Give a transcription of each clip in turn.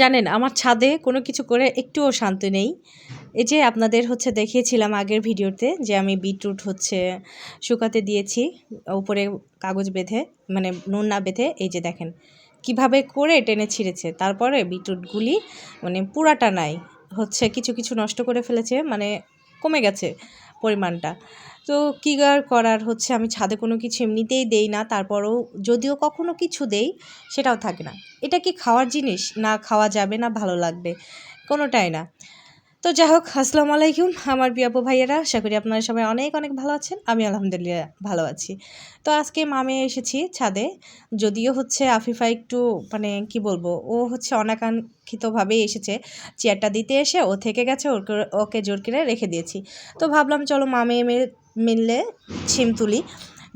জানেন, আমার ছাদে কোনো কিছু করে একটুও শান্তি নেই। এই যে আপনাদের হচ্ছে দেখিয়েছিলাম আগের ভিডিওতে যে আমি বিটরুট হচ্ছে শুকাতে দিয়েছি, উপরে কাগজ বেঁধে মানে নুন না বেঁধে, এই যে দেখেন কীভাবে করে টেনে ছিঁড়েছে। তারপরে বিটরুটগুলি মানে পুরাটা নাই, হচ্ছে কিছু কিছু নষ্ট করে ফেলেছে মানে কমে গেছে। পরিমাণটা। তো কী আর করার হচ্ছে? আমি ছাদে কোনো কিছু এমনিতেই দেই না, তারপরেও যদিও কখনো কিছু দেই, সেটাও থাকে না। এটা কি খাওয়ার জিনিস? না খাওয়া যাবে না, ভালো লাগবে। কোনোটাই না। তো যাই হোক, আসসালামু আলাইকুম আমার বিয়াপু ভাইয়েরা, আশা করি আপনারা সবাই অনেক অনেক ভালো আছেন, আমি আলহামদুলিল্লাহ ভালো আছি। তো আজকে মামে এসেছি ছাদে, যদিও হচ্ছে আফিফা একটু মানে কি বলব, ও হচ্ছে অনাকাঙ্ক্ষিতভাবেই এসেছে, চেয়ারটা দিতে এসে ও থেকে গেছে ওকে ওকে জোর করে রেখে দিয়েছি। তো ভাবলাম চলো মামে মিললে ছিম তুলি,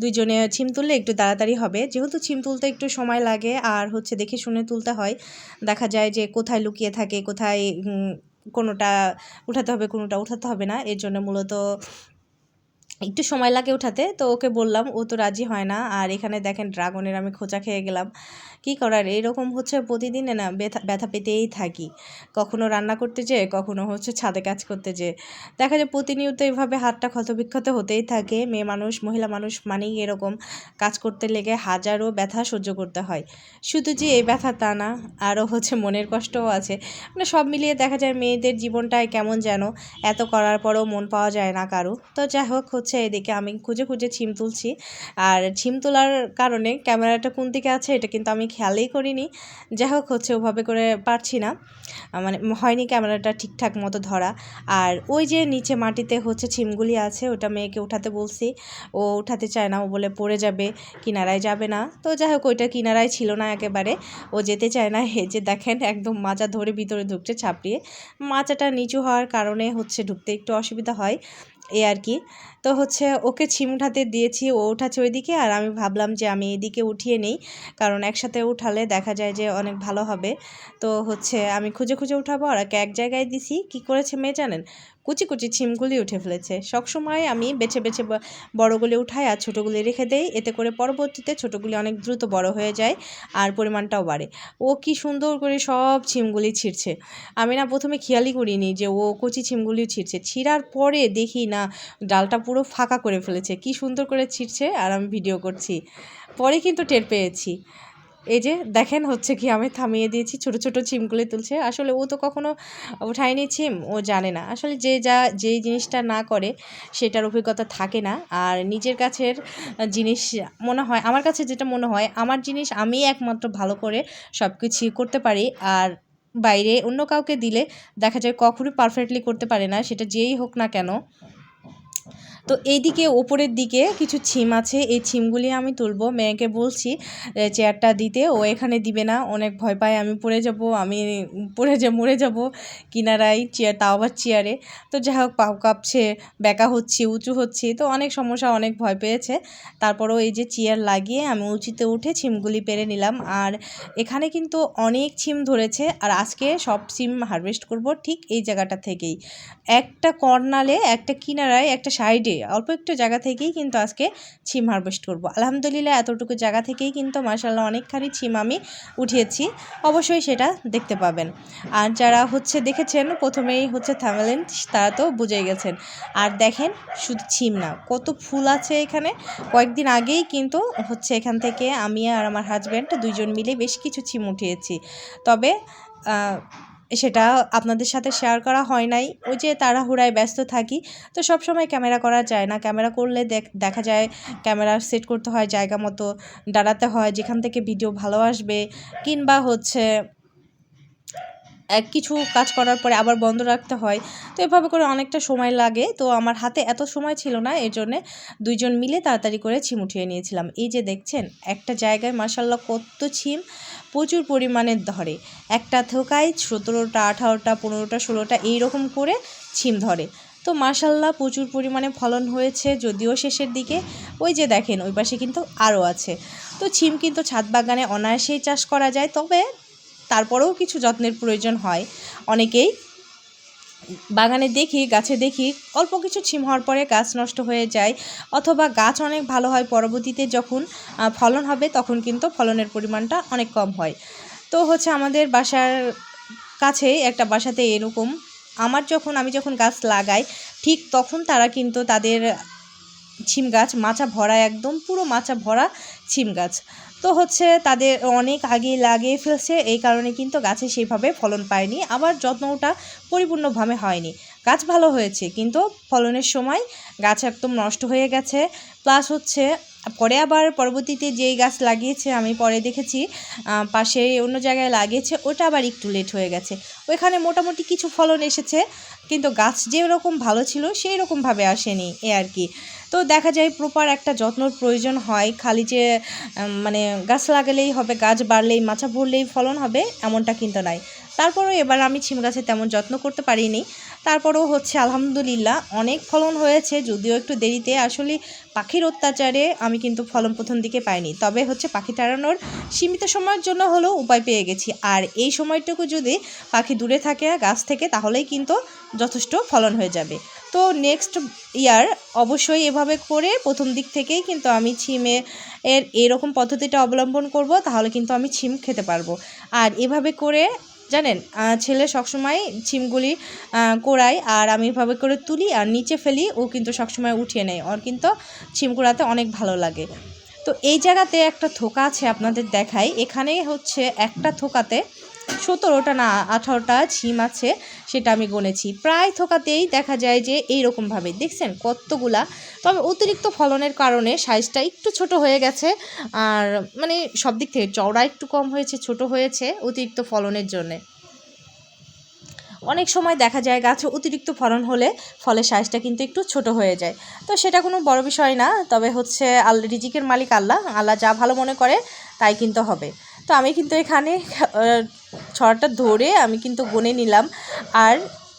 দুইজনে ছিম তুললে একটু তাড়াতাড়ি হবে, যেহেতু ছিম তুলতে একটু সময় লাগে, আর হচ্ছে দেখে শুনে তুলতে হয়, দেখা যায় যে কোথায় লুকিয়ে থাকে, কোথায় কোনোটা উঠাতে হবে কোনোটা উঠাতে হবে না। এর জন্য মূলত একটু সময় লাগে ওঠাতে তো ওকে বললাম, ও তো রাজি হয় না। আর এখানে দেখেন ড্রাগনের আমি খোঁচা খেয়ে গেলাম। কি করার? এরকম হচ্ছে প্রতিদিনে না, ব্যথা ব্যথা পেতেই থাকি। কখনো রান্না করতে যেয়ে, কখনো হচ্ছে ছাদে কাজ করতে যেয়ে। দেখা যায় প্রতিনিয়ত এভাবে হাতটা ক্ষতবিক্ষত হতেই থাকে। মেয়ে মানুষ, মহিলা মানুষ মানেই এরকম কাজ করতে লেগে হাজারো ব্যথা সহ্য করতে হয়। শুধু যে এই ব্যথা তা না, আরও হচ্ছে মনের কষ্টও আছে। মানে সব মিলিয়ে দেখা যায় মেয়েদের জীবনটায় কেমন যেন, এত করার পরেও মন পাওয়া যায় না কারও। তো যাই হোক হচ্ছে এদিকে আমি খুঁজে খুঁজে ছিম তুলছি। আর ছিম তোলার কারণে ক্যামেরাটা কোন দিকে আছে এটা কিন্তু আমি খেয়ালই করিনি। যাই হোক, হচ্ছে ওভাবে করে পারছি না। মানে হয়নি ক্যামেরাটা ঠিকঠাক মতো ধরা। আর ওই যে নিচে মাটিতে হচ্ছে ছিমগুলি আছে, ওটা মেয়েকে উঠাতে বলছি। ও উঠাতে চায় না, ও বলে পড়ে যাবে, কিনারায় যাবে না। তো যাই হোক, ওইটা কিনারায় ছিল না একেবারে। ও যেতে চায় না হে যে দেখেন একদম মাজা ধরে ভিতরে ঢুকছে ছাপড়িয়ে। মাচাটা নিচু হওয়ার কারণে হচ্ছে ঢুকতে একটু অসুবিধা হয়। এই আর কি। তো হচ্ছে ওকে ছিম উঠাতে দিয়েছি, ও উঠাচ্ছে ওইদিকে আর আমি ভাবলাম যে আমি এদিকে উঠিয়ে নেই, কারণ একসাথে উঠালে দেখা যায় যে অনেক ভালো হবে। তো হচ্ছে আমি খুঁজে খুঁজে উঠাবো আর এক জায়গায় দিছি। কি করেছে মেয়ে জানেন? কুচি কুচি ছিমগুলি উঠে ফেলেছে। সবসময় আমি বেছে বেছে বড়গুলি উঠাই আর ছোটোগুলি রেখে দেই। এতে করে পরবর্তীতে ছোটোগুলি অনেক দ্রুত বড় হয়ে যায় আর পরিমাণটাও বাড়ে। ও কি সুন্দর করে সব ছিমগুলি ছিঁড়ছে। আমি না প্রথমে খেয়ালই করিনি যে ও কচি ছিমগুলি ছিঁড়ছে। ছিঁড়ার পরে দেখি না, ডালটা পুরো ফাঁকা করে ফেলেছে। কি সুন্দর করে ছিঁড়ছে আর আমি ভিডিও করছি। পরে কিন্তু টের পেয়েছি। এই যে দেখেন হচ্ছে কি, আমি থামিয়ে দিয়েছি, ছোট ছোট ছিমগুলি তুলছে। আসলে ও তো কখনো উঠায়নি ছিম, ও জানে না। আসলে যে যা, যেই জিনিসটা না করে, সেটার অভিজ্ঞতা থাকে না। আর নিজের কাছের জিনিস মনে হয়, আমার কাছে যেটা মনে হয়, আমার জিনিস আমি একমাত্র ভালো করে সব কিছু করতে পারি। আর বাইরে অন্য কাউকে দিলে দেখা যায় কখনোই পারফেক্টলি করতে পারে না, সেটা যেই হোক না কেন। তো এইদিকে ওপরের দিকে কিছু ছিম আছে, এই ছিমগুলি আমি তুলবো। মেয়েকে বলছি চেয়ারটা দিতে, ও এখানে দিবে না, অনেক ভয় পায়, আমি পড়ে যাব, আমি পড়ে যে, মরে যাব কিনারাই চেয়ার, তাও আবার চেয়ারে। তো যাই হোক, পাও কাঁপছে ব্যাকা হচ্ছি, উঁচু হচ্ছি, তো অনেক সমস্যা, অনেক ভয় পেয়েছে। তারপরেও এই যে চেয়ার লাগিয়ে আমি উঁচুতে উঠে ছিমগুলি পেরে নিলাম। আর এখানে কিন্তু অনেক ছিম ধরেছে, আর আজকে সব সিম হারভেস্ট করব ঠিক এই জায়গাটা থেকেই। একটা কর্নালে, একটা কিনারায়, একটা সাইডে অল্প একটু জায়গা থেকেই কিন্তু আজকে ছিম হারভেস্ট করব। আলহামদুলিল্লাহ এতটুকু জায়গা থেকেই কিন্তু মার্শাল্লাহ অনেকখানি ছিম আমি উঠিয়েছি, অবশ্যই সেটা দেখতে পাবেন। আর যারা হচ্ছে দেখেছেন, প্রথমেই হচ্ছে থামেলেন তারা তো বুঝে গেছেন। আর দেখেন শুধু ছিম না, কত ফুল আছে এখানে। কয়েকদিন আগেই কিন্তু হচ্ছে এখান থেকে আমি আর আমার হাজব্যান্ড দুইজন মিলে বেশ কিছু ছিম উঠিয়েছি। তবে সেটা আপনাদের সাথে শেয়ার করা হয় নাই। ওই যে তাড়াহুড়ায় ব্যস্ত থাকি, তো সব সময় ক্যামেরা করা যায় না। ক্যামেরা করলে দেখা যায় ক্যামেরা সেট করতে হয় জায়গা মতো, দাঁড়াতে হয়, যেখান থেকে ভিডিও ভালো আসবে। কিংবা হচ্ছে, এক কিছু কাজ করার পরে আবার বন্ধ রাখতে হয়। তো এভাবে করে অনেকটা সময় লাগে। তো আমার হাতে এত সময় ছিল না, এর জন্যে দুইজন মিলে তাড়াতাড়ি করে ছিম উঠিয়ে নিয়েছিলাম। এই যে দেখছেন, একটা জায়গায় মাসাল্লাহ কত ছিম। প্রচুর পরিমাণে ধরে। একটা থোকায় সতেরোটা, আঠারোটা, পনেরোটা, ষোলোটা এইরকম করে ছিম ধরে। তো মার্শাল্লাহ প্রচুর পরিমাণে ফলন হয়েছে যদিও শেষের দিকে। ওই যে দেখেন, ওই পাশে কিন্তু আরও আছে। তো ছিম কিন্তু ছাদ বাগানে অনায়াসেই চাষ করা যায়, তবে তারপরেও কিছু যত্নের প্রয়োজন হয়। অনেকেই বাগানে দেখি, গাছে দেখি, অল্প কিছু ছিম হওয়ার পরে গাছ নষ্ট হয়ে যায় অথবা গাছ অনেক ভালো হয় পরবর্তীতে যখন ফলন হবে তখন কিন্তু ফলনের পরিমাণটা অনেক কম হয়। তো হচ্ছে আমাদের বাসার কাছে একটা বাসাতে এরকম, আমার যখন, আমি যখন গাছ লাগাই, ঠিক তখন তারা কিন্তু তাদের ছিম গাছ মাচা ভরা, একদম পুরো মাচা ভরা ছিম গাছ। তো হচ্ছে তাদের অনেক আগে লাগিয়ে ফেলছে। এই কারণে কিন্তু গাছে সেইভাবে ফলন পায়নি। আবার যত্নটা পরিপূর্ণভাবে হয়নি। গাছ ভালো হয়েছে, কিন্তু ফলনের সময় গাছ একদম নষ্ট হয়ে গেছে। প্লাস হচ্ছে পরে আবার পরবর্তীতে যেই গাছ লাগিয়েছে আমি পরে দেখেছি পাশে অন্য জায়গায় লাগিয়েছে, ওটা আবার একটু লেট হয়ে গেছে। ওইখানে মোটামুটি কিছু ফলন এসেছে, কিন্তু গাছ যেরকম ভালো ছিল সেই রকমভাবে আসেনি এ আর কি। তো দেখা যায় প্রপার একটা যত্নর প্রয়োজন হয়, খালি যে মানে গাছ লাগালেই হবে, গাছ বাড়লেই মাচা ভরলেই ফলন হবে, এমনটা কিন্তু নাই তারপরেও এবার আমি ছিম গাছে তেমন যত্ন করতে পারিনি। তারপরেও হচ্ছে আলহামদুলিল্লাহ অনেক ফলন হয়েছে, যদিও একটু দেরিতে। আসলে পাখির অত্যাচারে আমি কিন্তু ফলন প্রথম দিকে পাইনি। তবে হচ্ছে পাখি তাড়ানোর সীমিত সময়ের জন্য হলেও উপায় পেয়ে গেছি। আর এই সময়টুকু যদি পাখি দূরে থাকে গাছ থেকে, তাহলেই কিন্তু যথেষ্ট ফলন হয়ে যাবে। তো নেক্সট ইয়ার অবশ্যই এভাবে করে প্রথম দিক থেকেই কিন্তু আমি ছিমে এর এরকম পদ্ধতিটা অবলম্বন করব, তাহলে কিন্তু আমি ছিম খেতে পারব। আর এভাবে করে জানেন ছেলে সবসময় ছিমগুলি কোড়ায় আর আমি এভাবে করে তুলি আর নিচে ফেলি, ও কিন্তু সবসময় উঠিয়ে নেয়। ওর কিন্তু ছিম কোড়াতে অনেক ভালো লাগে। তো এই জায়গাতে একটা থোকা আছে আপনাদের দেখাই। এখানে হচ্ছে একটা থোকাতে সতেরোটা না আঠারোটা ছিম আছে, সেটা আমি গুনেছি। প্রায় থোকাতেই দেখা যায় যে এই রকমভাবে দেখছেন কতগুলা? তবে অতিরিক্ত ফলনের কারণে সাইজটা একটু ছোট হয়ে গেছে। আর মানে সব দিক থেকে চওড়া একটু কম হয়েছে, ছোট হয়েছে অতিরিক্ত ফলনের জন্যে। অনেক সময় দেখা যায় গাছে অতিরিক্ত ফলন হলে ফলের সাইজটা কিন্তু একটু ছোট হয়ে যায়। তো সেটা কোনো বড় বিষয় না, তবে হচ্ছে আল রিজিকের মালিক আল্লাহ। আল্লাহ যা ভালো মনে করে, তাই কিন্তু হবে। তো আমি কিন্তু এখানে ছড়াটা ধরে আমি কিন্তু গুনে নিলাম। আর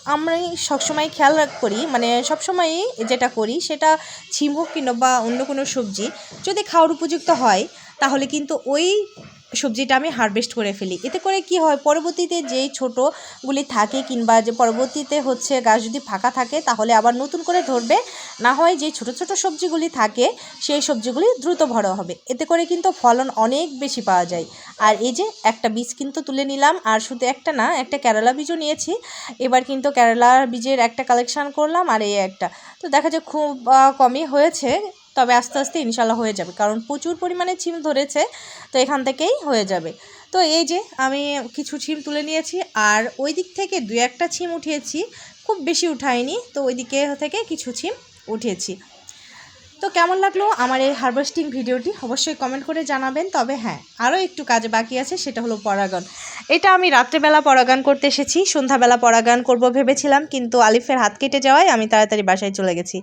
আমি সবসময় খেয়াল রাখ- করি মানে সবসময়ই যেটা করি সেটা ছিম হোক বা অন্য কোনো সবজি, যদি খাওয়ার উপযুক্ত হয়, তাহলে কিন্তু ওই সবজিটা আমি হারভেস্ট করে ফেলি। এতে করে কি হয়, পরবর্তীতে যেই ছোটোগুলি থাকে কিংবা যে পরবর্তীতে হচ্ছে গাছ যদি ফাঁকা থাকে, তাহলে আবার নতুন করে ধরবে। না হয় যে ছোট ছোট সবজিগুলি থাকে, সেই সবজিগুলি দ্রুত বড় হবে। এতে করে কিন্তু ফলন অনেক বেশি পাওয়া যায়। আর এই যে একটা বীজ কিন্তু তুলে নিলাম, আর শুধু একটা না, একটা কেরালা বীজও নিয়েছি। এবার কিন্তু কেরালা বীজের একটা কালেকশান করলাম, আর এই একটা। তো দেখা যায় খুব কমই হয়েছে। তবে আস্তে আস্তে ইনশাল্লাহ হয়ে যাবে। কারণ প্রচুর পরিমাণে ছিম ধরেছে, তো এখান থেকেই হয়ে যাবে। তো এই যে আমি কিছু ছিম তুলে নিয়েছি, আর ওই দিক থেকে দু একটা ছিম উঠিয়েছি, খুব বেশি উঠাইনি, তো ওই দিকে থেকে কিছু ছিম উঠিয়েছি। তো কেমন লাগল আমার এই হারভেস্টিং ভিডিওটি? অবশ্যই কমেন্ট করে জানাবেন। তবে হ্যাঁ আরও একটু কাজ বাকি আছে, সেটা হলো পরাগান এটা আমি রাত্রেবেলা পরাগান করতে এসেছি, সন্ধ্যাবেলা পরাগান করব ভেবেছিলাম, কিন্তু আলিফের হাত কেটে যাওয়ায় আমি তাড়াতাড়ি বাসায় চলে গেছি।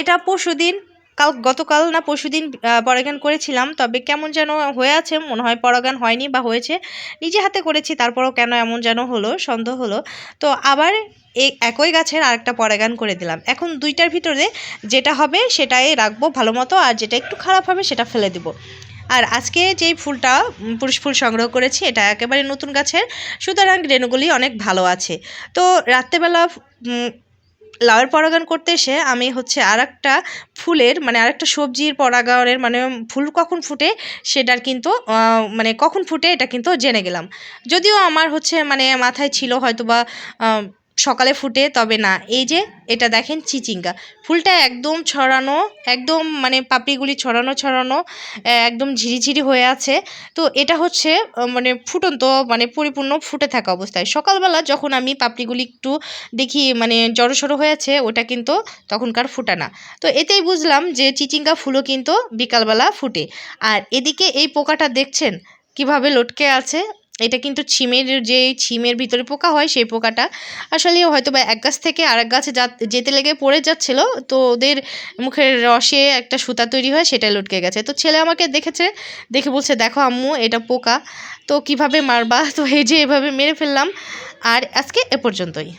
এটা পরশু দিন কাল গতকাল না পরশুদিন পরাগান করেছিলাম, তবে কেমন যেন হয়ে আছে, মনে হয় পরাগান হয়নি বা হয়েছে। নিজে হাতে করেছি, তারপরও কেন এমন যেন হলো, সন্দেহ হলো। তো আবার একই গাছের আরেকটা পরাগান করে দিলাম। এখন দুইটার ভিতরে যেটা হবে সেটাই রাখব ভালো মতো, আর যেটা একটু খারাপ হবে সেটা ফেলে দেব। আর আজকে যেই ফুলটা পুরুষ ফুল সংগ্রহ করেছি, এটা একেবারে নতুন গাছের, সুতরাং রেণুগুলি অনেক ভালো আছে। তো রাত্রেবেলা লাউয়ের পরাগায়ন করতে এসে আমি হচ্ছে আর একটা ফুলের মানে আরেকটা সবজির পরাগায়নের মানে ফুল কখন ফুটে সেটার কিন্তু মানে কখন ফুটে এটা কিন্তু জেনে গেলাম। যদিও আমার হচ্ছে মানে মাথায় ছিল হয়তো বা সকালে ফুটে, তবে না। এই যে, এটা দেখেন চিচিঙ্গা। ফুলটা একদম ছড়ানো, একদম মানে পাপড়িগুলি ছড়ানো ছড়ানো একদম ঝিরিঝিরি হয়ে আছে। তো এটা হচ্ছে মানে ফুটন্ত মানে পরিপূর্ণ ফুটে থাকা অবস্থায়। সকালবেলা যখন আমি পাপড়িগুলি একটু দেখি মানে জড়সড়ো হয়েছে ওটা কিন্তু তখনকার ফুটা না তো এতেই বুঝলাম যে চিচিঙ্গা ফুলও কিন্তু বিকালবেলা ফুটে। আর এদিকে এই পোকাটা দেখছেন? কীভাবে লটকে আছে? এটা কিন্তু ছিমের যে ছিমের ভিতরে পোকা হয়, সেই পোকাটা আসলে হয়তো বা এক গাছ থেকে আরেক গাছে যেতে লেগে পড়ে যাচ্ছিল। তো ওদের মুখের রসে একটা সুতা তৈরি হয় সেটা লটকে গেছে। তো ছেলে আমাকে দেখেছে, দেখে বলছে, দেখো আম্মু, এটা পোকা। তো কীভাবে মারবা? তো এই যে এভাবে মেরে ফেললাম। আর আজকে এ পর্যন্তই।